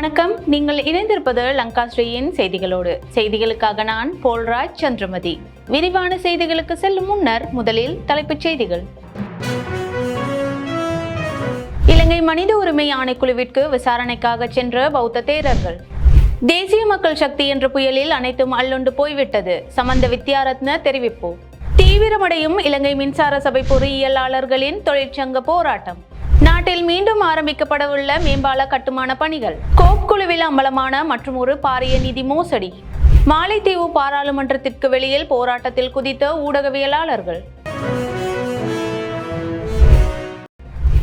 வணக்கம். நீங்கள் இணைந்திருப்பது லங்காஸ்ரீயின் செய்திகளோடு. செய்திகளுக்காக நான் போல்ராஜ் சந்திரமதி. விரிவான செய்திகளுக்கு செல்லும் முன்னர் முதலில் தலைப்புச் செய்திகள். இலங்கை மனித உரிமை ஆணைக்குழுவிற்கு விசாரணைக்காக சென்ற பௌத்த தேரர்கள். தேசிய மக்கள் சக்தி என்ற புயலில் அனைத்தும் அள்ளுண்டு போய்விட்டது. சமந்த வித்யாரத்ன தெரிவிப்பு. தீவிரமடையும் இலங்கை மின்சார சபை பொறியியலாளர்களின் தொழிற்சங்க போராட்டம். நாட்டில் மீண்டும் ஆரம்பிக்கப்படவுள்ள மேம்பால கட்டுமான பணிகள். கோப் குழுவில் அம்பலமான மற்றும் ஒரு பாரிய நிதி மோசடி. மாலைத்தீவு பாராளுமன்றத்திற்கு வெளியில் போராட்டத்தில் குதித்த ஊடகவியலாளர்கள்.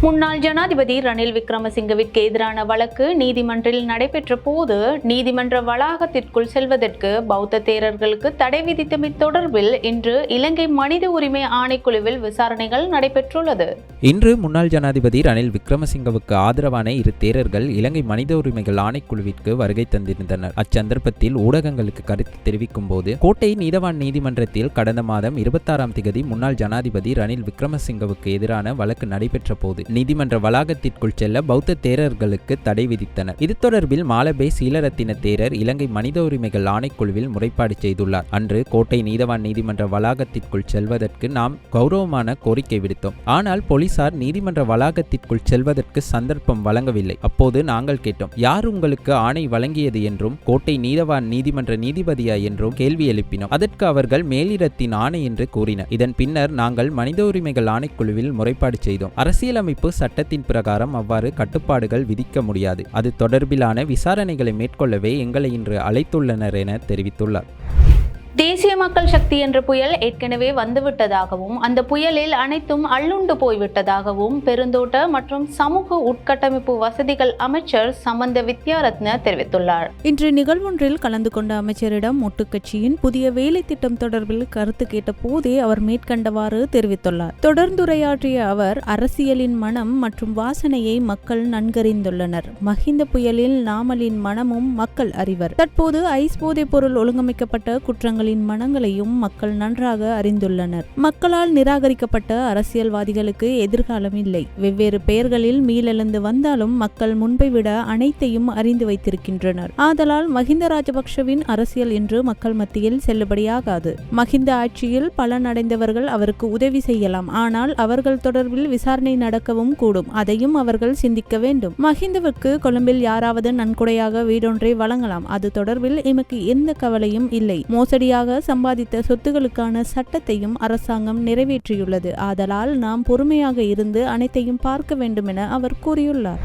முன்னாள் ஜனாதிபதி ரணில் விக்ரமசிங்கவிற்கு எதிரான வழக்கு நீதிமன்றில் நடைபெற்ற போது நீதிமன்ற வளாகத்திற்குள் செல்வதற்கு பௌத்த தேரர்களுக்கு தடை விதித்தமை தொடர்பில் இன்று இலங்கை மனித உரிமை ஆணைக்குழுவில் விசாரணைகள் நடைபெற்றுள்ளது. இன்று முன்னாள் ஜனாதிபதி ரணில் விக்ரமசிங்கவுக்கு ஆதரவான இரு தேரர்கள் இலங்கை மனித உரிமைகள் ஆணைக்குழுவிற்கு வருகை தந்திருந்தனர். அச்சந்தர்ப்பத்தில் ஊடகங்களுக்கு கருத்து தெரிவிக்கும் போது கோட்டை நீதவான் நீதிமன்றத்தில் கடந்த மாதம் இருபத்தாறாம் திகதி முன்னாள் ஜனாதிபதி ரணில் விக்ரமசிங்கவுக்கு எதிரான வழக்கு நடைபெற்ற போது நீதிமன்ற வளாகத்திற்குள் செல்ல பௌத்த தேரர்களுக்கு தடை விதித்தனர். இது தொடர்பில் மாலபே சீலரத்தின தேரர் இலங்கை மனித உரிமைகள் ஆணைக்குழுவில் முறைப்பாடு செய்துள்ளார். அன்று கோட்டை நீதவான் நீதிமன்ற வளாகத்திற்குள் செல்வதற்கு நாம் கௌரவமான கோரிக்கை விடுத்தோம். ஆனால் போலீசார் நீதிமன்ற வளாகத்திற்குள் செல்வதற்கு சந்தர்ப்பம் வழங்கவில்லை. அப்போது நாங்கள் கேட்டோம் யார் உங்களுக்கு ஆணை வழங்கியது என்றும் கோட்டை நீதவான் நீதிமன்ற நீதிபதியா என்றும் கேள்வி எழுப்பினோம். அதற்கு அவர்கள் மேலிடத்தின் ஆணை என்று கூறினர். இதன் பின்னர் நாங்கள் மனித உரிமைகள் ஆணைக்குழுவில் முறைப்பாடு செய்தோம். அரசியலமைப்பு சட்டத்தின் பிரகாரம் அவ்வாறு கட்டுப்பாடுகள் விதிக்க முடியாது. அது தொடர்பிலான விசாரணைகளை மேற்கொள்ளவே எங்களை இன்று அழைத்துள்ளனர் என தெரிவித்துள்ளார். தேசிய மக்கள் சக்தி என்ற புயல் ஏற்கனவே வந்துவிட்டதாகவும் அந்த புயலில் அனைத்தும் அள்ளுண்டு போய்விட்டதாகவும் பெருந்தோட்ட மற்றும் சமூக உட்கட்டமைப்பு வசதிகள் அமைச்சர் சம்பந்த வித்யாரத்ன தெரிவித்துள்ளார். இன்று நிகழ்வொன்றில் கலந்து கொண்ட அமைச்சரிடம் ஒட்டுக்கட்சியின் புதிய வேலை திட்டம் தொடர்பில் கருத்து கேட்ட போதே அவர் மேற்கண்டவாறு தெரிவித்துள்ளார். தொடர்ந்துரையாற்றிய அவர் அரசியலின் மனம் மற்றும் வாசனையை மக்கள் நன்கறிந்துள்ளனர். மஹிந்த புயலில் நாமலின் மனமும் மக்கள் அறிவர். தற்போது ஐஸ் போதைப் பொருள் ஒழுங்கமைக்கப்பட்ட அவர்களின் மனங்களையும் மக்கள் நன்றாக அறிந்துள்ளனர். மக்களால் நிராகரிக்கப்பட்ட அரசியல்வாதிகளுக்கு எதிர்காலம் இல்லை. வெவ்வேறு பெயர்களில் மீளெழுந்து வந்தாலும் மக்கள் முன்பை விட அனைத்தையும் அறிந்து வைத்திருக்கின்றனர். ஆதலால் மஹிந்த ராஜபக்ஷவின் அரசியல் என்று மக்கள் மத்தியில் செல்லுபடியாகாது. மஹிந்த ஆட்சியில் பலனடைந்தவர்கள் அவருக்கு உதவி செய்யலாம். ஆனால் அவர்கள் தொடர்பில் விசாரணை நடக்கவும் கூடும். அதையும் அவர்கள் சிந்திக்க வேண்டும். மஹிந்தவுக்கு கொழும்பில் யாராவது நன்கொடையாக வீடொன்றை வழங்கலாம். அது தொடர்பில் எமக்கு எந்த கவலையும் இல்லை. மோசடி மோசடியாக சம்பாதித்த சொத்துகளுக்கான சட்டத்தையும் அரசாங்கம் நிறைவேற்றியுள்ளது. ஆதலால் நாம் பொறுமையாக இருந்து அனைத்தையும் பார்க்க வேண்டும் என அவர் கூறியுள்ளார்.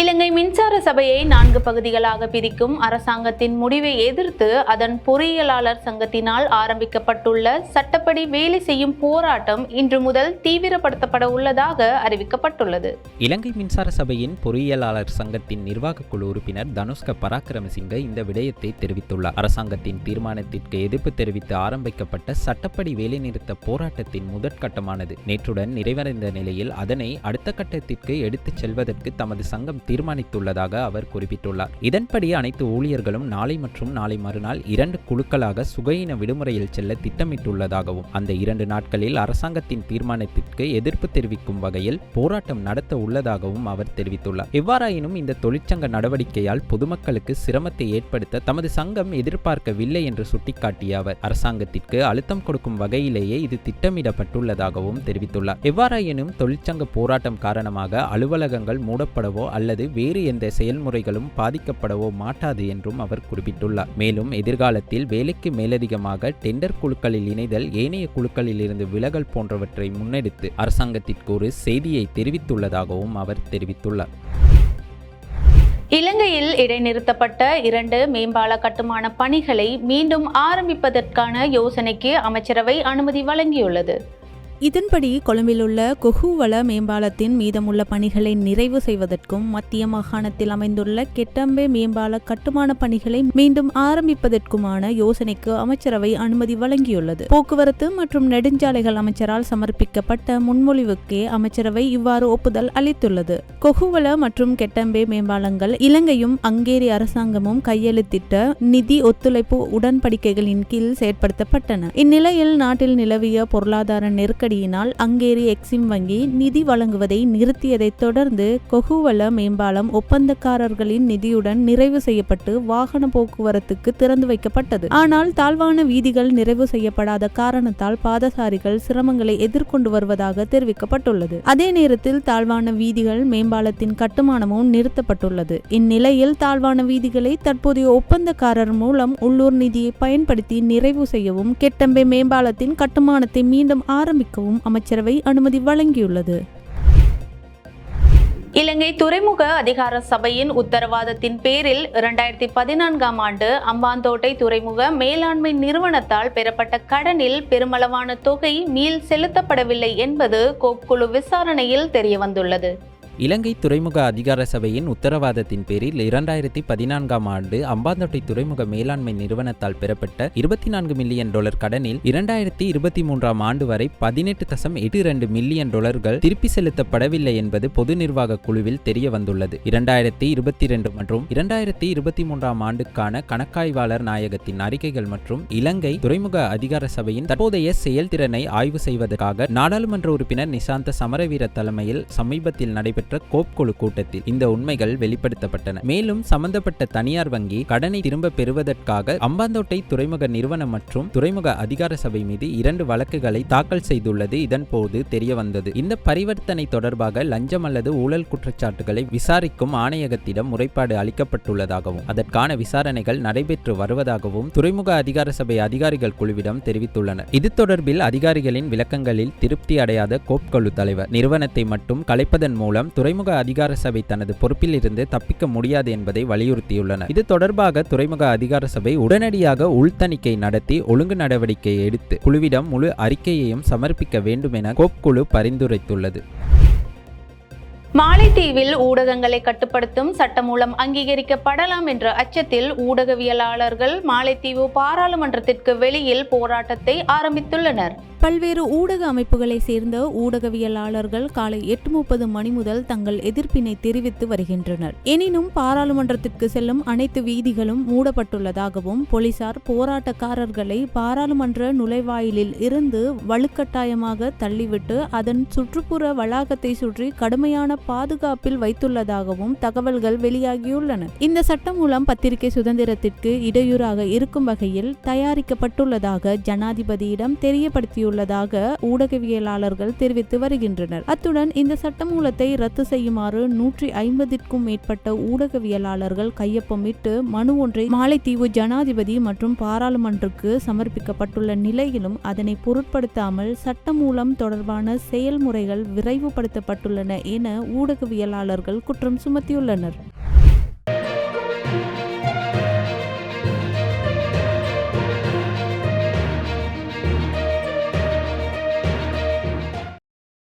இலங்கை மின்சார சபையை நான்கு பகுதிகளாக பிரிக்கும் அரசாங்கத்தின் முடிவை எதிர்த்து அதன் பொறியியலாளர் சங்கத்தினால் ஆரம்பிக்கப்பட்டுள்ள சட்டப்படி வேலை செய்யும் போராட்டம் இன்று முதல் தீவிரப்படுத்தப்பட உள்ளதாக அறிவிக்கப்பட்டுள்ளது. இலங்கை மின்சார சபையின் பொறியியலாளர் சங்கத்தின் நிர்வாக குழு உறுப்பினர் தனுஷ்க பராக்கிரமசிங்க இந்த விடயத்தை தெரிவித்துள்ளார். அரசாங்கத்தின் தீர்மானத்திற்கு எதிர்ப்பு தெரிவித்து ஆரம்பிக்கப்பட்ட சட்டப்படி வேலைநிறுத்த போராட்டத்தின் முதற்கட்டமானது. நேற்றுடன் நிறைவடைந்த நிலையில் அதனை அடுத்த கட்டத்திற்கு எடுத்துச் செல்வதற்கு தமது சங்கம் தீர்மானித்துள்ளதாக அவர் குறிப்பிட்டுள்ளார். இதன்படி அனைத்து ஊழியர்களும் நாளை மற்றும் நாளை மறுநாள் இரண்டு குழுக்களாக சுகையின விடுமுறையில் செல்ல திட்டமிட்டுள்ளதாகவும் அந்த இரண்டு நாட்களில் அரசாங்கத்தின் தீர்மானத்திற்கு எதிர்ப்பு தெரிவிக்கும் வகையில் போராட்டம் நடத்த உள்ளதாகவும் அவர் தெரிவித்துள்ளார். எவ்வாறாயினும் இந்த தொழிற்சங்க நடவடிக்கையால் பொதுமக்களுக்கு சிரமத்தை ஏற்படுத்த தமது சங்கம் எதிர்பார்க்கவில்லை என்று சுட்டிக்காட்டிய அவர் அரசாங்கத்திற்கு அழுத்தம் கொடுக்கும் வகையிலேயே இது திட்டமிடப்பட்டுள்ளதாகவும் தெரிவித்துள்ளார். எவ்வாறாயினும் தொழிற்சங்க போராட்டம் காரணமாக அலுவலகங்கள் மூடப்படவோ அல்லது அல்லது வேறு எந்த செயல்முறைகளும் பாதிக்கப்படவோ மாட்டாது என்றும் அவர் குறிப்பிட்டுள்ளார். மேலும் எதிர்காலத்தில் வேலைக்கு மேலதிகமாக டெண்டர் குழுக்களில் இணைதல் ஏனைய குழுக்களில் இருந்து விலகல் போன்றவற்றை முன்னெடுத்து அரசாங்கத்திற்கு ஒரு செய்தியை தெரிவித்துள்ளதாகவும் அவர் தெரிவித்துள்ளார். இலங்கையில் இடைநிறுத்தப்பட்ட இரண்டு மேம்பால கட்டுமான பணிகளை மீண்டும் ஆரம்பிப்பதற்கான யோசனைக்கு அமைச்சரவை அனுமதி வழங்கியுள்ளது. இதன்படி கொழும்பில் உள்ள மேம்பாலத்தின் மீதமுள்ள பணிகளை நிறைவு செய்வதற்கும் மத்திய மாகாணத்தில் அமைந்துள்ள கெட்டம்பே மேம்பால கட்டுமான பணிகளை மீண்டும் ஆரம்பிப்பதற்குமான யோசனைக்கு அமைச்சரவை அனுமதி வழங்கியுள்ளது. போக்குவரத்து மற்றும் நெடுஞ்சாலைகள் அமைச்சரால் சமர்ப்பிக்கப்பட்ட முன்மொழிவுக்கே அமைச்சரவை இவ்வாறு ஒப்புதல் அளித்துள்ளது. கொகுவள மற்றும் கெட்டம்பே மேம்பாலங்கள் இலங்கையும் அங்கேரி அரசாங்கமும் கையெழுத்திட்ட நிதி ஒத்துழைப்பு உடன்படிக்கைகளின் கீழ் செயற்படுத்தப்பட்டன. இந்நிலையில் நாட்டில் நிலவிய பொருளாதார நெருக்கடி நெருக்கடியினால் அங்கேரி எக்ஸிம் வங்கி நிதி வழங்குவதை நிறுத்தியதைத் தொடர்ந்து கொகுவல மேம்பாலம் ஒப்பந்தக்காரர்களின் நிதியுடன் நிறைவு செய்யப்பட்டு வாகன போக்குவரத்துக்கு திறந்து வைக்கப்பட்டது. ஆனால் தாழ்வான வீதிகள் நிறைவு செய்யப்படாத காரணத்தால் பாதசாரிகள் சிரமங்களை எதிர்கொண்டு வருவதாக தெரிவிக்கப்பட்டுள்ளது. அதே நேரத்தில் தாழ்வான வீதிகள் மேம்பாலத்தின் கட்டுமானமும் நிறுத்தப்பட்டுள்ளது. இந்நிலையில் தாழ்வான வீதிகளை தற்போதைய ஒப்பந்தக்காரர் மூலம் உள்ளூர் நிதியை பயன்படுத்தி நிறைவு செய்யவும் கெட்டம்பே மேம்பாலத்தின் கட்டுமானத்தை மீண்டும் அமைக்கவும் அமைச்சரவை அனுமதி வழங்கியுள்ளது. இலங்கை துறைமுக அதிகார சபையின் உத்தரவாதத்தின் பேரில் இரண்டாயிரத்தி பதினான்காம் ஆண்டு அம்பாந்தோட்டை துறைமுக மேலாண்மை நிறுவனத்தால் பெறப்பட்ட கடனில் பெருமளவான தொகை மீள் செலுத்தப்படவில்லை என்பது கோப் குழு விசாரணையில் தெரியவந்துள்ளது. இலங்கை துறைமுக அதிகார சபையின் உத்தரவாதத்தின் பேரில் இரண்டாயிரத்தி பதினான்காம் ஆண்டு அம்பாந்தோட்டை துறைமுக மேலாண்மை நிறுவனத்தால் பெறப்பட்ட இருபத்தி நான்கு மில்லியன் டாலர் கடனில் இரண்டாயிரத்தி இருபத்தி மூன்றாம் ஆண்டு வரை பதினெட்டு தசம் எட்டு இரண்டு மில்லியன் டாலர்கள் திருப்பி செலுத்தப்படவில்லை என்பது பொது நிர்வாக குழுவில் தெரிய வந்துள்ளது இரண்டாயிரத்தி இருபத்தி ரெண்டு மற்றும் இரண்டாயிரத்தி இருபத்தி மூன்றாம் ஆண்டுக்கான கணக்காய்வாளர் நாயகத்தின் அறிக்கைகள் மற்றும் இலங்கை துறைமுக அதிகார சபையின் தற்போதைய செயல்திறனை ஆய்வு செய்வதற்காக நாடாளுமன்ற உறுப்பினர் நிசாந்த சமரவீர தலைமையில் சமீபத்தில் நடைபெற்ற கோப் குழு கூட்டத்தில் இந்த உண்மைகள் வெளிப்படுத்தப்பட்டன. மேலும் சம்பந்தப்பட்ட தனியார் வங்கி கடனை திரும்ப பெறுவதற்காக அம்பாந்தோட்டை துறைமுக நிறுவனம் மற்றும் துறைமுக அதிகார சபை மீது இரண்டு வழக்குகளை தாக்கல் செய்துள்ளது. இதன் போது தெரிய வந்தது இந்த பரிவர்த்தனை தொடர்பாக லஞ்சம் அல்லது ஊழல் குற்றச்சாட்டுகளை விசாரிக்கும் ஆணையகத்திடம் முறைப்பாடு அளிக்கப்பட்டுள்ளதாகவும் அதற்கான விசாரணைகள் நடைபெற்று வருவதாகவும் துறைமுக அதிகார சபை அதிகாரிகள் குழுவிடம் தெரிவித்துள்ளனர். இது தொடர்பில் அதிகாரிகளின் விளக்கங்களில் திருப்தி அடையாத கோப்கழு தலைவர் நிறுவனத்தை மட்டும் கலைப்பதன் மூலம் துறைமுக அதிகார சபை தனது பொறுப்பில் இருந்து தப்பிக்க முடியாது என்பதை வலியுறுத்தியுள்ளனர். இது தொடர்பாக துறைமுக அதிகார சபை உடனடியாக உள்தணிக்கை நடத்தி ஒழுங்கு நடவடிக்கை எடுத்து குழுவிடம் முழு அறிக்கையையும் சமர்ப்பிக்க வேண்டும் என கோப் குழு பரிந்துரைத்துள்ளது. மாலைத்தீவில் ஊடகங்களை கட்டுப்படுத்தும் சட்டம் மூலம் அங்கீகரிக்கப்படலாம் என்ற அச்சத்தில் ஊடகவியலாளர்கள் மாலைத்தீவு பாராளுமன்றத்திற்கு வெளியில் போராட்டத்தை ஆரம்பித்துள்ளனர். பல்வேறு ஊடக அமைப்புகளை சேர்ந்த ஊடகவியலாளர்கள் காலை எட்டு முப்பது மணி முதல் தங்கள் எதிர்ப்பினை தெரிவித்து வருகின்றனர். எனினும் பாராளுமன்றத்திற்கு செல்லும் அனைத்து வீதிகளும் மூடப்பட்டுள்ளதாகவும் போலீசார் போராட்டக்காரர்களை பாராளுமன்ற நுழைவாயிலில் இருந்து வலுக்கட்டாயமாக தள்ளிவிட்டு அதன் சுற்றுப்புற வளாகத்தை சுற்றி கடுமையான பாதுகாப்பில் வைத்துள்ளதாகவும் தகவல்கள் வெளியாகியுள்ளன. இந்த சட்டம் மூலம் பத்திரிகை சுதந்திரத்திற்கு இடையூறாக இருக்கும் வகையில் தயாரிக்கப்பட்டுள்ளதாக ஜனாதிபதியிடம் தெரியப்படுத்தியுள்ளதாக ஊடகவியலாளர்கள் தெரிவித்து வருகின்றனர். அத்துடன் இந்த சட்டமூலத்தை ரத்து செய்யுமாறு நூற்றி ஐம்பதிற்கும் மேற்பட்ட ஊடகவியலாளர்கள் கையொப்பமிட்டு மனு ஒன்றை மாலைத்தீவு ஜனாதிபதி மற்றும் பாராளுமன்றக்கு சமர்ப்பிக்கப்பட்டுள்ள நிலையிலும் அதனை பொருட்படுத்தாமல் சட்டமூலம் தொடர்பான செயல்முறைகள் விரைவுபடுத்தப்பட்டுள்ளன என ஊடகவியலாளர்கள் குற்றம் சுமத்தியுள்ளனர்.